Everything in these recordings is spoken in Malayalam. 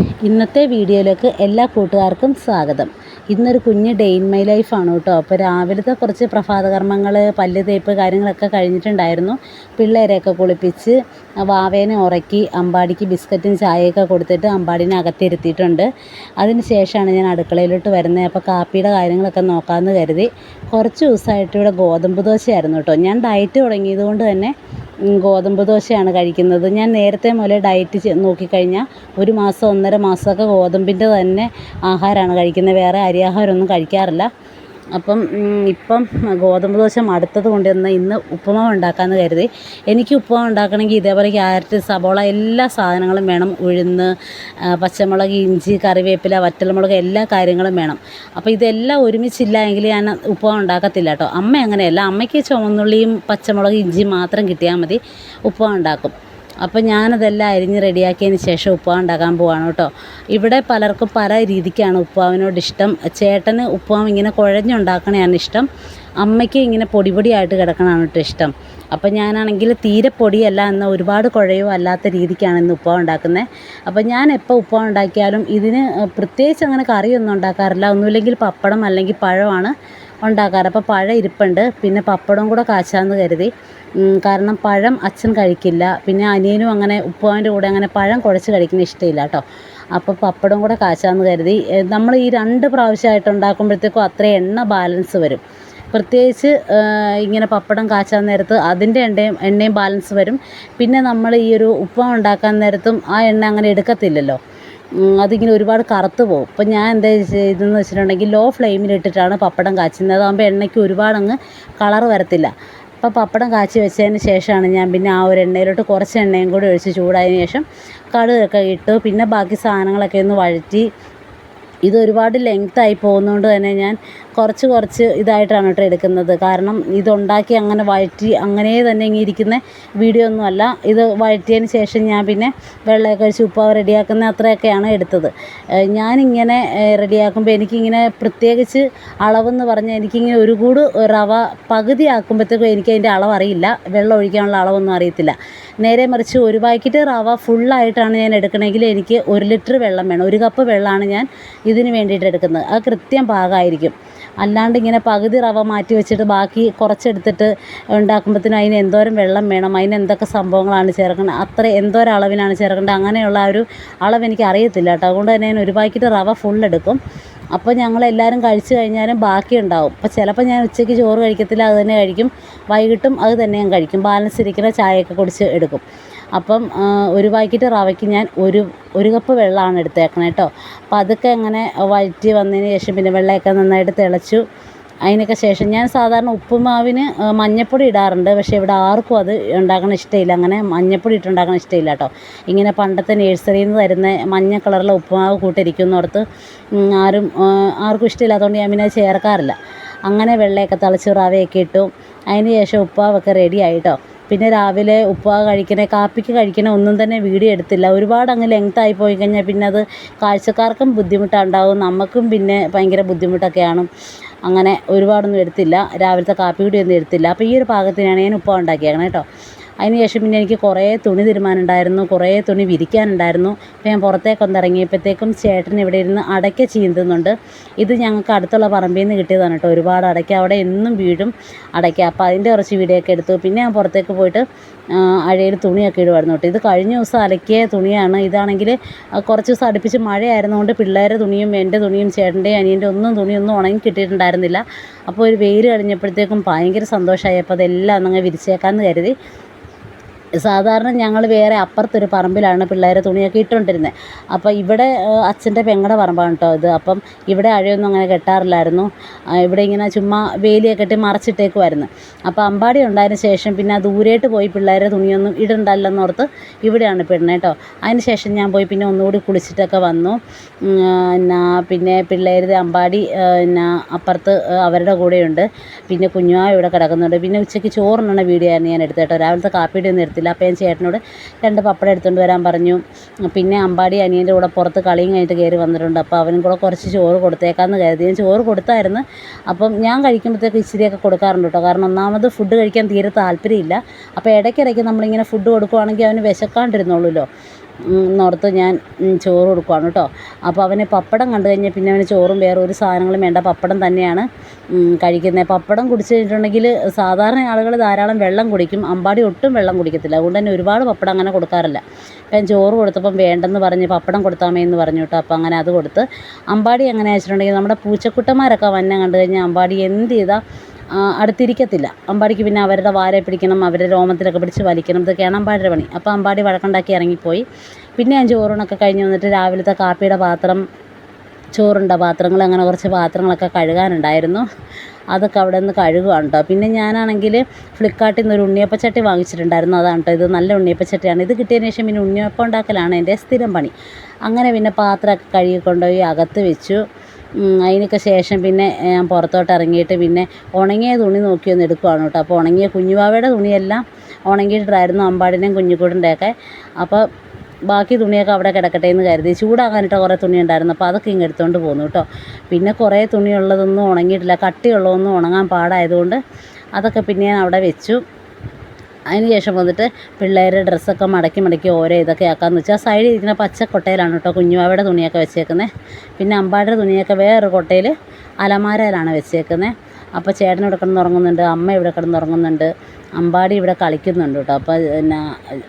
ഇന്നത്തെ വീഡിയോയിലേക്ക് എല്ലാ കൂട്ടുകാർക്കും സ്വാഗതം. ഇന്നൊരു കുഞ്ഞ് ഡേ ഇൻ മൈ ലൈഫാണ് കേട്ടോ. അപ്പോൾ രാവിലത്തെ കുറച്ച് പ്രഭാതകർമ്മങ്ങൾ പല്ല് തേപ്പ് കാര്യങ്ങളൊക്കെ കഴിഞ്ഞിട്ടുണ്ടായിരുന്നു. പിള്ളേരെയൊക്കെ കുളിപ്പിച്ച് വാവേനെ ഉറക്കി അമ്പാടിക്ക് ബിസ്ക്കറ്റും ചായയൊക്കെ കൊടുത്തിട്ട് അമ്പാടിനെ അകത്തിരുത്തിയിട്ടുണ്ട്. അതിന് ശേഷമാണ് ഞാൻ അടുക്കളയിലോട്ട് വരുന്നത്. അപ്പോൾ കാപ്പിയുടെ കാര്യങ്ങളൊക്കെ നോക്കാമെന്ന് കരുതി. കുറച്ച് ദിവസമായിട്ട് ഇവിടെ ഗോതമ്പ് ദോശയായിരുന്നു കേട്ടോ. ഞാൻ ഡയറ്റ് തുടങ്ങിയത് കൊണ്ട് തന്നെ ഗോതമ്പ് ദോശയാണ് കഴിക്കുന്നത്. ഞാൻ നേരത്തെ മുതലേ ഡയറ്റ് നോക്കിക്കഴിഞ്ഞാൽ ഒരു മാസം ഒന്നര മാസമൊക്കെ ഗോതമ്പിന്റെ തന്നെ ആഹാരമാണ് കഴിക്കുന്നത്. വേറെ അരിയാഹാരമൊന്നും കഴിക്കാറില്ല. അപ്പം ഇപ്പം ഗോതമ്പ് ദോശ മടുത്തത് കൊണ്ട് ഇന്ന് ഇന്ന് ഉപ്പുമാവ് ഉണ്ടാക്കാമെന്ന് കരുതി. എനിക്ക് ഉപ്പുമാവ് ഉണ്ടാക്കണമെങ്കിൽ ഇതേപോലെ ക്യാരറ്റ് സബോള എല്ലാ സാധനങ്ങളും വേണം. ഉഴുന്ന് പച്ചമുളക് ഇഞ്ചി കറിവേപ്പില വറ്റൽമുളക് എല്ലാ കാര്യങ്ങളും വേണം. അപ്പോൾ ഇതെല്ലാം ഒരുമിച്ചില്ല എങ്കിൽ ഞാൻ ഉപ്പുമാവ് ഉണ്ടാക്കത്തില്ല കേട്ടോ അമ്മ അങ്ങനെയല്ല. അമ്മയ്ക്ക് ചുവന്നുള്ളിയും പച്ചമുളക് ഇഞ്ചിയും മാത്രം കിട്ടിയാൽ മതി. ഉപ്പുമാവ് ഉണ്ടാക്കും. അപ്പോൾ ഞാനതെല്ലാം അരിഞ്ഞ് റെഡിയാക്കിയതിന് ശേഷം ഉപ്പുമാവ് ഉണ്ടാക്കാൻ പോവാണ് കേട്ടോ. ഇവിടെ പലർക്കും പല രീതിക്കാണ് ഉപ്പുമാവിനോട് ഇഷ്ടം. ചേട്ടന് ഉപ്പുമാവ് ഇങ്ങനെ കുഴഞ്ഞുണ്ടാക്കണയാണ് ഇഷ്ടം. അമ്മയ്ക്ക് ഇങ്ങനെ പൊടി പൊടിയായിട്ട് കിടക്കണമാണ് കേട്ടോ ഇഷ്ടം. അപ്പോൾ ഞാനാണെങ്കിൽ തീരെ പൊടിയല്ല എന്ന ഒരുപാട് കുഴയോ അല്ലാത്ത രീതിക്കാണ് ഇന്ന് ഉപ്പുമാവ് ഉണ്ടാക്കുന്നത്. അപ്പോൾ ഞാൻ എപ്പോൾ ഉപ്പുമാവ് ഉണ്ടാക്കിയാലും ഇതിന് പ്രത്യേകിച്ച് അങ്ങനെ കറിയൊന്നും ഉണ്ടാക്കാറില്ല. ഒന്നുമില്ലെങ്കിൽ പപ്പടം അല്ലെങ്കിൽ പഴമാണ്. ഉണ്ടാക്കാറ്. അപ്പോൾ പഴം ഇരിപ്പുണ്ട്. പിന്നെ പപ്പടവും കൂടെ കാച്ചാന്ന് കരുതി. കാരണം പഴം അച്ഛൻ കഴിക്കില്ല. പിന്നെ അനിയനും അങ്ങനെ ഉപ്പുവാന്റെ കൂടെ അങ്ങനെ പഴം കുഴച്ച് കഴിക്കുന്ന ഇഷ്ടമില്ല കേട്ടോ. അപ്പോൾ പപ്പടം കൂടെ കാച്ചാന്ന് കരുതി. നമ്മൾ ഈ രണ്ട് പ്രാവശ്യമായിട്ട് ഉണ്ടാക്കുമ്പോഴത്തേക്കും അത്ര എണ്ണ ബാലൻസ് വരും. പ്രത്യേകിച്ച് ഇങ്ങനെ പപ്പടം കാച്ചാൻ നേരത്ത് അതിന്റെ എണ്ണയും എണ്ണയും ബാലൻസ് വരും. പിന്നെ നമ്മൾ ഈ ഒരു ഉപ്പ ഉണ്ടാക്കാൻ നേരത്തും ആ എണ്ണ അങ്ങനെ എടുക്കത്തില്ലല്ലോ. അതിങ്ങനെ ഒരുപാട് കറുത്ത് പോകും അപ്പം ഞാൻ എന്താ ചെയ്തതെന്ന് വെച്ചിട്ടുണ്ടെങ്കിൽ ലോ ഫ്ലെയിമിലിട്ടിട്ടാണ് പപ്പടം കാച്ചുന്നത് അതാകുമ്പോൾ എണ്ണയ്ക്ക് ഒരുപാട് അങ്ങ് കളർ വരത്തില്ല. അപ്പോൾ പപ്പടം കാച്ചി വെച്ചതിന് ശേഷമാണ് ഞാൻ പിന്നെ ആ ഒരു എണ്ണയിലോട്ട് കുറച്ച് എണ്ണയും കൂടി ഒഴിച്ച് ചൂടായതിന് ശേഷം കടുകൊക്കെ ഇട്ടു പിന്നെ ബാക്കി സാധനങ്ങളൊക്കെ ഒന്ന് വഴറ്റി. ഇത് ഒരുപാട് ലെങ്തായി പോകുന്നതുകൊണ്ട് തന്നെ ഞാൻ കുറച്ച് കുറച്ച് ഇതായിട്ടാണ് കേട്ടോ എടുക്കുന്നത്. കാരണം ഇതുണ്ടാക്കി അങ്ങനെ വഴറ്റി അങ്ങനെ തന്നെ ഇങ്ങനെ ഇരിക്കുന്ന വീഡിയോ ഒന്നുമല്ല ഇത് വഴറ്റിയതിന് ശേഷം ഞാൻ പിന്നെ വെള്ളമൊക്കെ ഒഴിച്ച് ഉപ്പാവ് റെഡിയാക്കുന്ന അത്രയൊക്കെയാണ് എടുത്തത്. ഞാനിങ്ങനെ റെഡിയാക്കുമ്പോൾ എനിക്കിങ്ങനെ പ്രത്യേകിച്ച് അളവെന്ന് പറഞ്ഞാൽ എനിക്കിങ്ങനെ ഒരു കൂട് റവ പകുതി ആക്കുമ്പോഴത്തേക്കും എനിക്ക് അതിന്റെ അളവ് അറിയില്ല വെള്ളം ഒഴിക്കാനുള്ള അളവൊന്നും അറിയത്തില്ല. നേരെ മറിച്ച് ഒരു പാക്കറ്റ് റവ ഫുള്ളായിട്ടാണ് ഞാൻ എടുക്കണമെങ്കിൽ എനിക്ക് ഒരു ലിറ്റർ വെള്ളം വേണം. ഒരു കപ്പ് വെള്ളമാണ് ഞാൻ ഇതിന് വേണ്ടിയിട്ട് എടുക്കുന്നത്. അത് കൃത്യം പാകമായിരിക്കും അല്ലാണ്ട് ഇങ്ങനെ പകുതി റവ മാറ്റി വെച്ചിട്ട് ബാക്കി കുറച്ചെടുത്തിട്ട് ഉണ്ടാക്കുമ്പോഴത്തേനും അതിന് എന്തോരം വെള്ളം വേണം അതിന് എന്തൊക്കെ സംഭവങ്ങളാണ് ചേർക്കുന്നത് അത്ര എന്തോരം അളവിനാണ് ചേർക്കേണ്ടത് അങ്ങനെയുള്ള ആ ഒരു അളവ് എനിക്ക് അറിയത്തില്ല കേട്ടോ. അതുകൊണ്ട് തന്നെ ഞാൻ ഒരു പാക്കറ്റ് റവ ഫുൾ എടുക്കും. അപ്പോൾ ഞങ്ങൾ എല്ലാവരും കഴിച്ചു കഴിഞ്ഞാലും ബാക്കി ഉണ്ടാവും. അപ്പോൾ ചിലപ്പോൾ ഞാൻ ഉച്ചയ്ക്ക് ചോറ് കഴിക്കത്തില്ല അത് തന്നെ കഴിക്കും. വൈകിട്ടും അത് തന്നെ ഞാൻ കഴിക്കും. ബാലൻസ് ഇരിക്കുന്ന ചായയൊക്കെ കുടിച്ച് എടുക്കും. അപ്പം ഒരു പാക്കറ്റ് റവയ്ക്ക് ഞാൻ ഒരു ഒരു കപ്പ് വെള്ളമാണ് എടുത്തേക്കണത് കേട്ടോ അപ്പം അതൊക്കെ അങ്ങനെ വഴറ്റി വന്നതിന് ശേഷം പിന്നെ വെള്ളമൊക്കെ നന്നായിട്ട് തിളച്ചു. അതിനൊക്കെ ശേഷം ഞാൻ സാധാരണ ഉപ്പുമാവിന് മഞ്ഞൾപ്പൊടി ഇടാറുണ്ട്. പക്ഷേ ഇവിടെ ആർക്കും അത് ഉണ്ടാക്കണ ഇഷ്ടമില്ല അങ്ങനെ മഞ്ഞൾപ്പൊടി ഇട്ടുണ്ടാക്കണ ഇഷ്ടമില്ല കേട്ടോ ഇങ്ങനെ പണ്ടത്തെ നേഴ്സറിയിൽ നിന്ന് തരുന്ന മഞ്ഞ കളറിലെ ഉപ്പുമാവ് കൂട്ടിരിക്കുന്നോടത്ത് ഉം, ആരും ആർക്കും ഇഷ്ടമില്ലാത്തതുകൊണ്ട് ഞാൻ പിന്നെ ചേർക്കാറില്ല. അങ്ങനെ വെള്ളയൊക്കെ തിളച്ച് റവയൊക്കെ ഇട്ടു. അതിന് ശേഷം ഉപ്പാവൊക്കെ റെഡി ആയിട്ടോ പിന്നെ രാവിലെ ഉപ്പ കഴിക്കണേ കാപ്പിക്ക് കഴിക്കണേ ഒന്നും തന്നെ വീഡിയോ എടുത്തില്ല. ഒരുപാട് അങ്ങ് ലെങ്ത് ആയി പോയി കഴിഞ്ഞാൽ പിന്നെ അത് കാഴ്ചക്കാർക്കും ബുദ്ധിമുട്ടുണ്ടാവും നമുക്കും പിന്നെ ഭയങ്കര ബുദ്ധിമുട്ടൊക്കെയാണ്. അങ്ങനെ ഒരുപാടൊന്നും എടുത്തില്ല. രാവിലത്തെ കാപ്പി കൂടി ഒന്നും എടുത്തില്ല. അപ്പോൾ ഈ ഒരു പാകത്തിനാണ് ഞാൻ ഉപ്പ ഉണ്ടാക്കിയേക്കണേ കേട്ടോ അതിന് ശേഷം പിന്നെ എനിക്ക് കുറേ തുണി തിരുമാനുണ്ടായിരുന്നു കുറേ തുണി വിരിക്കാനുണ്ടായിരുന്നു. അപ്പോൾ ഞാൻ പുറത്തേക്കൊന്ന് ഇറങ്ങിയപ്പോഴത്തേക്കും ചേട്ടൻ ഇവിടെ ഇരുന്ന് അടയ്ക്ക ചീന്തുന്നുണ്ട്. ഇത് ഞങ്ങൾക്ക് അടുത്തുള്ള പറമ്പിൽ നിന്ന് കിട്ടിയതാണ് കേട്ടോ. ഒരുപാട് അടയ്ക്ക. അവിടെ എന്നും വീഴും അടയ്ക്ക. അപ്പോൾ അതിന്റെ കുറച്ച് വീഡിയോ ഒക്കെ എടുത്തു. പിന്നെ ഞാൻ പുറത്തേക്ക് പോയിട്ട് അഴയിൽ തുണിയൊക്കെ ഇടുമായിരുന്നു കേട്ടോ. ഇത് കഴിഞ്ഞ ദിവസം അലക്കിയ തുണിയാണ്. ഇതാണെങ്കിൽ കുറച്ച് ദിവസം അടുപ്പിച്ച് മഴയായിരുന്നുകൊണ്ട് പിള്ളേരുടെ തുണിയും എന്റെ തുണിയും ചേട്ടന്റെയും അനിയന്റെ ഒന്നും തുണിയൊന്നും ഉണങ്ങി കിട്ടിയിട്ടുണ്ടായിരുന്നില്ല. അപ്പോൾ ഒരു വെയിൽ കഴിഞ്ഞപ്പോഴത്തേക്കും ഭയങ്കര സന്തോഷമായി. അപ്പോൾ അതെല്ലാം ഒന്നങ്ങ് വിരിച്ചേക്കാമെന്ന് കരുതി. സാധാരണ ഞങ്ങൾ വേറെ അപ്പുറത്തൊരു പറമ്പിലാണ് പിള്ളേരെ തുണിയൊക്കെ ഇട്ടുകൊണ്ടിരുന്നത് അപ്പം ഇവിടെ അച്ഛന്റെ പെങ്ങളുടെ പറമ്പാണ് കേട്ടോ ഇത്. അപ്പം ഇവിടെ അഴയൊന്നും അങ്ങനെ കെട്ടാറില്ലായിരുന്നു. ഇവിടെ ഇങ്ങനെ ചുമ്മാ വേലിയൊക്കെ കെട്ടി മറച്ചിട്ടേക്കുമായിരുന്നു അപ്പം അമ്പാടി ഉണ്ടായതിന് ശേഷം പിന്നെ ദൂരേട്ട് പോയി പിള്ളേരെ തുണിയൊന്നും ഇടണ്ടല്ലെന്നോർത്ത് ഇവിടെയാണ് പെണ്ണ് കേട്ടോ അതിന് ശേഷം ഞാൻ പോയി പിന്നെ ഒന്നുകൂടി കുളിച്ചിട്ടൊക്കെ വന്നു. ഉം, എന്നാ പിന്നെ പിള്ളേരുടെ അമ്പാടി പിന്നെ അപ്പുറത്ത് അവരുടെ കൂടെയുണ്ട്. പിന്നെ കുഞ്ഞുമാ ഇവിടെ കിടക്കുന്നുണ്ട്. പിന്നെ ഉച്ചയ്ക്ക് ചോറിനുള്ള വീഡിയോ ആയിരുന്നു ഞാൻ എടുത്തേട്ടോ രാവിലത്തെ കാപ്പിയുടെ ഒന്നും എടുത്തില്ല അപ്പോൾ ഞാൻ ചേട്ടനോട് രണ്ട് പപ്പടം എടുത്തുകൊണ്ട് വരാൻ പറഞ്ഞു. പിന്നെ അമ്പാടി അനിയന്റെ കൂടെ പുറത്ത് കളിയും കഴിഞ്ഞിട്ട് കയറി വന്നിട്ടുണ്ട്. അപ്പോൾ അവനും കൂടെ കുറച്ച് ചോറ് കൊടുത്തേക്കാമെന്ന് കരുതി. ഞാൻ ചോറ് കൊടുത്തായിരുന്നു. അപ്പം ഞാൻ കഴിക്കുമ്പോഴത്തേക്ക് ഇച്ചിരിയൊക്കെ കൊടുക്കാറുണ്ട് കേട്ടോ. കാരണം ഒന്നാമത് ഫുഡ് കഴിക്കാൻ തീരെ താല്പര്യമില്ല. അപ്പോൾ ഇടയ്ക്കിടയ്ക്ക് നമ്മളിങ്ങനെ ഫുഡ് കൊടുക്കുവാണെങ്കിൽ അവന് വിശക്കാണ്ടിരുന്നുള്ളൂല്ലോ എന്നോർത്ത് ഞാൻ ചോറ് കൊടുക്കുവാണ് കേട്ടോ. അപ്പോൾ അവന് പപ്പടം കണ്ടു കഴിഞ്ഞാൽ പിന്നെ അവന് ചോറും വേറെ ഒരു സാധനങ്ങളും വേണ്ട. പപ്പടം തന്നെയാണ് കഴിക്കുന്നത് പപ്പടം കുടിച്ച് കഴിഞ്ഞിട്ടുണ്ടെങ്കിൽ സാധാരണ ആളുകൾ ധാരാളം വെള്ളം കുടിക്കും. അമ്പാടി ഒട്ടും വെള്ളം കുടിക്കത്തില്ല. അതുകൊണ്ട് തന്നെ ഒരുപാട് പപ്പടം അങ്ങനെ കൊടുക്കാറില്ല. അപ്പം ചോറ് കൊടുത്തപ്പം വേണ്ടെന്ന് പറഞ്ഞ് പപ്പടം കൊടുത്താമേ എന്ന് പറഞ്ഞു കേട്ടോ. അപ്പോൾ അങ്ങനെ അത് കൊടുത്ത് അമ്പാടി എങ്ങനെ വെച്ചിട്ടുണ്ടെങ്കിൽ നമ്മുടെ പൂച്ചക്കുട്ടന്മാരൊക്കെ വന്നെ കണ്ടു കഴിഞ്ഞാൽ അമ്പാടി എന്ത് ചെയ്താൽ അടുത്തിരിക്കത്തില്ല. അമ്പാടിക്ക് പിന്നെ അവരുടെ വാരെ പിടിക്കണം അവരുടെ രോമത്തിലൊക്കെ പിടിച്ച് വലിക്കണം. ഇതൊക്കെയാണ് അമ്പാടിയുടെ പണി. അപ്പോൾ അമ്പാടി വഴക്കുണ്ടാക്കി ഇറങ്ങിപ്പോയി. പിന്നെ ഞാൻ ചോറൂണൊക്കെ കഴിഞ്ഞ് വന്നിട്ട് രാവിലത്തെ കാപ്പിയുടെ പാത്രം ചോറുണ്ട പാത്രങ്ങൾ അങ്ങനെ കുറച്ച് പാത്രങ്ങളൊക്കെ കഴുകാനുണ്ടായിരുന്നു. അതൊക്കെ അവിടെ നിന്ന് കഴുകുകയാണ് കേട്ടോ പിന്നെ ഞാനാണെങ്കിൽ ഫ്ലിപ്കാർട്ടിൽ നിന്ന് ഒരു ഉണ്ണിയപ്പച്ചട്ടി വാങ്ങിച്ചിട്ടുണ്ടായിരുന്നു. അതാണ് കേട്ടോ ഇത്. നല്ല ഉണ്ണിയപ്പച്ചട്ടിയാണ് ഇത് കിട്ടിയതിന് ശേഷം പിന്നെ ഉണ്ണിയപ്പം ഉണ്ടാക്കലാണ് എന്റെ സ്ഥിരം പണി. അങ്ങനെ പിന്നെ പാത്രമൊക്കെ കഴുകിക്കൊണ്ടുപോയി അകത്ത് വെച്ചു. അതിനൊക്കെ ശേഷം പിന്നെ ഞാൻ പുറത്തോട്ട് ഇറങ്ങിയിട്ട് പിന്നെ ഉണങ്ങിയ തുണി നോക്കി ഒന്ന് എടുക്കുവാണ് കേട്ടോ. അപ്പോൾ ഉണങ്ങിയ കുഞ്ഞുവാവയുടെ തുണിയെല്ലാം ഉണങ്ങിയിട്ടായിരുന്നു അമ്പാടിന്റെയും കുഞ്ഞിക്കൂടിന്റെയൊക്കെ. അപ്പോൾ ബാക്കി തുണിയൊക്കെ അവിടെ കിടക്കട്ടെ എന്ന് കരുതി. ചൂടാകാനിട്ട് കുറേ തുണി ഉണ്ടായിരുന്നു അപ്പോൾ അതൊക്കെ ഇങ്ങ് എടുത്തുകൊണ്ട് പോന്നു കേട്ടോ. പിന്നെ കുറേ തുണിയുള്ളതൊന്നും ഉണങ്ങിയിട്ടില്ല. കട്ടിയുള്ളതൊന്നും ഉണങ്ങാൻ പാടായതുകൊണ്ട് അതൊക്കെ പിന്നെ ഞാൻ അവിടെ വെച്ചു. അതിന് ശേഷം വന്നിട്ട് പിള്ളേരുടെ ഡ്രസ്സൊക്കെ മടക്കി മടക്കി ഓരോ ഇതൊക്കെ ആക്കാമെന്ന് വെച്ചാൽ സൈഡിൽ ഇരിക്കുന്ന പച്ച കൊട്ടയിലാണ് കേട്ടോ കുഞ്ഞുവാവയുടെ തുണിയൊക്കെ വെച്ചേക്കുന്നത് പിന്നെ അമ്പാടിയുടെ തുണിയൊക്കെ വേറൊരു കൊട്ടയിൽ അലമാരയിലാണ് വെച്ചേക്കുന്നത് അപ്പോൾ ചേട്ടൻ ഇവിടെ കിടന്നുറങ്ങുന്നുണ്ട് അമ്മ ഇവിടെ കിടന്നുറങ്ങുന്നുണ്ട് അമ്പാടി ഇവിടെ കളിക്കുന്നുണ്ട് കേട്ടോ. അപ്പോൾ പിന്നെ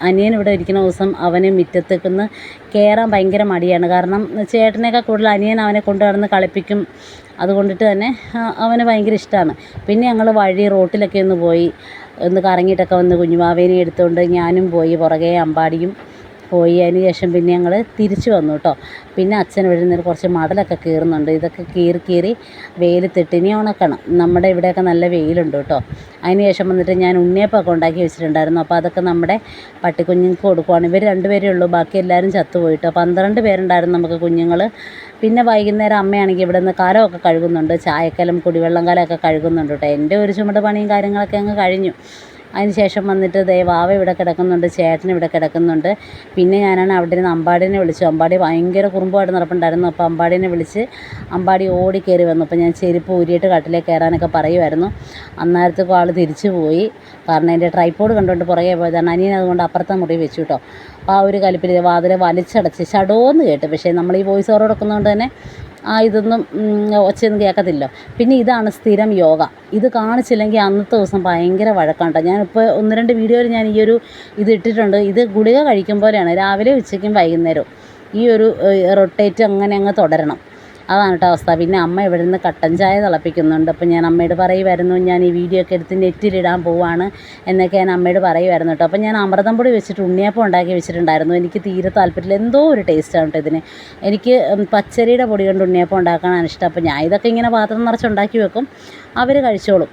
അനിയൻ ഇവിടെ ഇരിക്കുന്ന ദിവസം അവന് മുറ്റത്തേക്കുന്ന് കയറാൻ ഭയങ്കര മടിയാണ്. കാരണം ചേട്ടനേക്കാൾ കൂടുതൽ അനിയൻ അവനെ കൊണ്ട് നടന്ന് കളിപ്പിക്കും. അതുകൊണ്ടിട്ട് തന്നെ അവന് ഭയങ്കര ഇഷ്ടമാണ് പിന്നെ ഞങ്ങൾ വഴി റോട്ടിലൊക്കെ ഒന്ന് പോയി ഒന്ന് കറങ്ങിയിട്ടൊക്കെ വന്ന് കുഞ്ഞുമാവേനെ എടുത്തുകൊണ്ട് ഞാനും പോയി പുറകെ അമ്പാടിയും പോയി. അതിന് ശേഷം പിന്നെ ഞങ്ങൾ തിരിച്ചു വന്നു കേട്ടോ പിന്നെ അച്ഛൻ ഇവിടെ കുറച്ച് മടലൊക്കെ കീറുന്നുണ്ട്. ഇതൊക്കെ കീറി കീറി വെയിലത്തിട്ട് ഇനി ഉണക്കണം. നമ്മുടെ ഇവിടെയൊക്കെ നല്ല വെയിലുണ്ട് കേട്ടോ അതിന് ശേഷം വന്നിട്ട് ഞാൻ ഉണ്ണിയപ്പമൊക്കെ ഉണ്ടാക്കി വെച്ചിട്ടുണ്ടായിരുന്നു. അപ്പോൾ അതൊക്കെ നമ്മുടെ പട്ടിക്കുഞ്ഞുങ്ങൾക്ക് കൊടുക്കുവാണ്. ഇവർ രണ്ടുപേരേ ഉള്ളൂ. ബാക്കി എല്ലാവരും ചത്തുപോയിട്ടോ. പന്ത്രണ്ട് പേരുണ്ടായിരുന്നു നമുക്ക് കുഞ്ഞുങ്ങൾ പിന്നെ വൈകുന്നേരം അമ്മയാണെങ്കിൽ ഇവിടെ നിന്ന് കരമൊക്കെ കഴുകുന്നുണ്ട്. ചായക്കലം കുടിവെള്ളം കലമൊക്കെ കഴുകുന്നുണ്ട് കേട്ടോ എന്റെ ഒരു ചുമട് പണിയും കാര്യങ്ങളൊക്കെ അങ്ങ് കഴിഞ്ഞു. അതിന് ശേഷം വന്നിട്ട് ദേ വാവ ഇവിടെ കിടക്കുന്നുണ്ട് ചേട്ടൻ ഇവിടെ കിടക്കുന്നുണ്ട്. പിന്നെ ഞാനാണ് അവിടെ നിന്ന് അമ്പാടിനെ വിളിച്ചു. അമ്പാടി ഭയങ്കര കുറുമ്പുമായിട്ട് നടപ്പുണ്ടായിരുന്നു. അപ്പോൾ അമ്പാടിനെ വിളിച്ച് അമ്പാടി ഓടി കയറി വന്നു. അപ്പോൾ ഞാൻ ചെരുപ്പ് ഊരിയിട്ട് കട്ടിലേക്ക് കയറാനൊക്കെ പറയുമായിരുന്നു. അന്നേരത്തേക്കും ആൾ തിരിച്ചു പോയി. കാരണം എന്റെ ട്രൈപ്പോഡ് കണ്ടുകൊണ്ട് പുറകെ പോയതാണ്. അനിയൻ അതുകൊണ്ട് അപ്പുറത്തെ മുറി വെച്ചു കേട്ടോ അപ്പോൾ ആ ഒരു കലിപ്പിൽ വാതിൽ വലിച്ചടച്ച് ഷടോന്ന് കേട്ടു. പക്ഷേ നമ്മൾ ഈ വോയിസ് ഓവർ കൊടുക്കുന്നതുകൊണ്ട് തന്നെ ആ ഇതൊന്നും ഒച്ചയൊന്നും കേൾക്കത്തില്ലോ. പിന്നെ ഇതാണ് സ്ഥിരം യോഗ. ഇത് കാണിച്ചില്ലെങ്കിൽ അന്നത്തെ ദിവസം ഭയങ്കര വഴക്കാണ് ഞാനിപ്പോൾ ഒന്ന് രണ്ട് വീഡിയോയിൽ ഞാൻ ഈ ഒരു ഇത് ഇട്ടിട്ടുണ്ട്. ഇത് ഗുളിക കഴിക്കും പോലെയാണ് രാവിലെ ഉച്ചയ്ക്കും വൈകുന്നേരവും ഈ ഒരു റൊട്ടേറ്റ് അങ്ങനെ അങ്ങ് തുടരണം. അതാണ് കേട്ടോ അവസ്ഥ. പിന്നെ അമ്മ ഇവിടെ നിന്ന് കട്ടൻ ചായ തിളപ്പിക്കുന്നുണ്ട്. അപ്പോൾ ഞാൻ അമ്മയോട് പറയുമായിരുന്നു ഞാൻ ഈ വീഡിയോ ഒക്കെ എടുത്ത് നെറ്റിലിടാൻ പോവാണ് എന്നൊക്കെ ഞാൻ അമ്മയോട് പറയുമായിരുന്നു കേട്ടോ. അപ്പോൾ ഞാൻ അമൃതം പൊടി വെച്ചിട്ട് ഉണ്ണിയപ്പം ഉണ്ടാക്കി വെച്ചിട്ടുണ്ടായിരുന്നു. എനിക്ക് തീരെ താല്പര്യമില്ല. എന്തോ ഒരു ടേസ്റ്റാണ് കേട്ടോ ഇതിന്. എനിക്ക് പച്ചരിയുടെ പൊടി കൊണ്ട് ഉണ്ണിയപ്പം ഉണ്ടാക്കാനാണ് ഇഷ്ടം. അപ്പോൾ ഞാൻ ഇതൊക്കെ ഇങ്ങനെ പാത്രം നിറച്ച് ഉണ്ടാക്കി വെക്കും. അവർ കഴിച്ചോളും.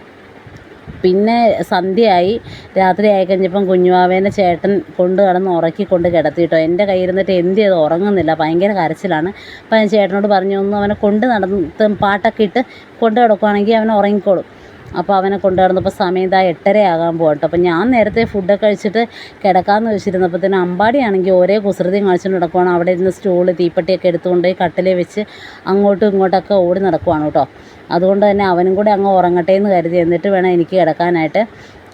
പിന്നെ സന്ധ്യയായി. രാത്രി ആയി കഴിഞ്ഞപ്പം കുഞ്ഞുവാവേനെ ചേട്ടൻ കൊണ്ട് കിടന്ന് ഉറക്കി കൊണ്ട് കിടത്തിയിട്ടോ എന്റെ കയ്യിരുന്നിട്ട് എന്ത് ചെയ്ത്? ഉറങ്ങുന്നില്ല. ഭയങ്കര കരച്ചിലാണ്. അപ്പം ഞാൻ ചേട്ടനോട് പറഞ്ഞു ഒന്ന് അവനെ കൊണ്ട് നടന്ന് പാട്ടൊക്കെ ഇട്ട് കൊണ്ട് കിടക്കുവാണെങ്കിൽ അവൻ ഉറങ്ങിക്കോളും. അപ്പോൾ അവനെ കൊണ്ടു നടന്നപ്പോൾ സമയം ഇതാ എട്ടരയാകാൻ പോകട്ടോ അപ്പോൾ ഞാൻ നേരത്തെ ഫുഡൊക്കെ കഴിച്ചിട്ട് കിടക്കാമെന്ന് വെച്ചിരുന്നപ്പോഴത്തേനും അമ്പാടിയാണെങ്കിൽ ഒരേ കുസൃതിയും കാണിച്ചുകൊണ്ട് നടക്കുവാണ്. അവിടെ ഇരുന്ന് സ്റ്റൂൾ തീപ്പെട്ടിയൊക്കെ എടുത്തുകൊണ്ട് കട്ടിലേ വെച്ച് അങ്ങോട്ടും ഇങ്ങോട്ടൊക്കെ ഓടി നടക്കുവാണ് കേട്ടോ. അതുകൊണ്ട് തന്നെ അവനും കൂടെ അങ്ങ് ഉറങ്ങട്ടെ എന്ന് കരുതി എന്നിട്ട് വേണം എനിക്ക് കിടക്കാനായിട്ട്.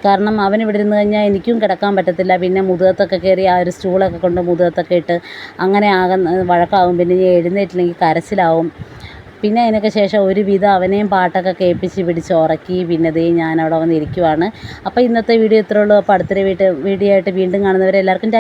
കാരണം അവൻ ഇവിടെ ഇരുന്ന് കഴിഞ്ഞാൽ എനിക്കും കിടക്കാൻ പറ്റത്തില്ല. പിന്നെ മുതുകത്തൊക്കെ കയറി ആ ഒരു സ്റ്റൂളൊക്കെ കൊണ്ട് മുതുകത്തൊക്കെ ഇട്ട് അങ്ങനെ ആകുന്ന വഴക്കാവും. പിന്നെ ഇനി എഴുന്നേറ്റില്ലെങ്കിൽ കരച്ചിലാവും. പിന്നെ അതിനൊക്കെ ശേഷം ഒരുവിധം അവനെയും പാട്ടൊക്കെ കേൾപ്പിച്ച് പിടിച്ച് ഉറക്കി. പിന്നെ ദേ ഞാൻ അവിടെ വന്ന് ഇരിക്കുവാണ്. അപ്പോൾ ഇന്നത്തെ വീഡിയോ ഇത്രേ ഉള്ളൂ. അപ്പോൾ അടുത്തൊരു വീട്ട് വീഡിയോ ആയിട്ട് വീണ്ടും കാണുന്നവരെ എല്ലാവർക്കും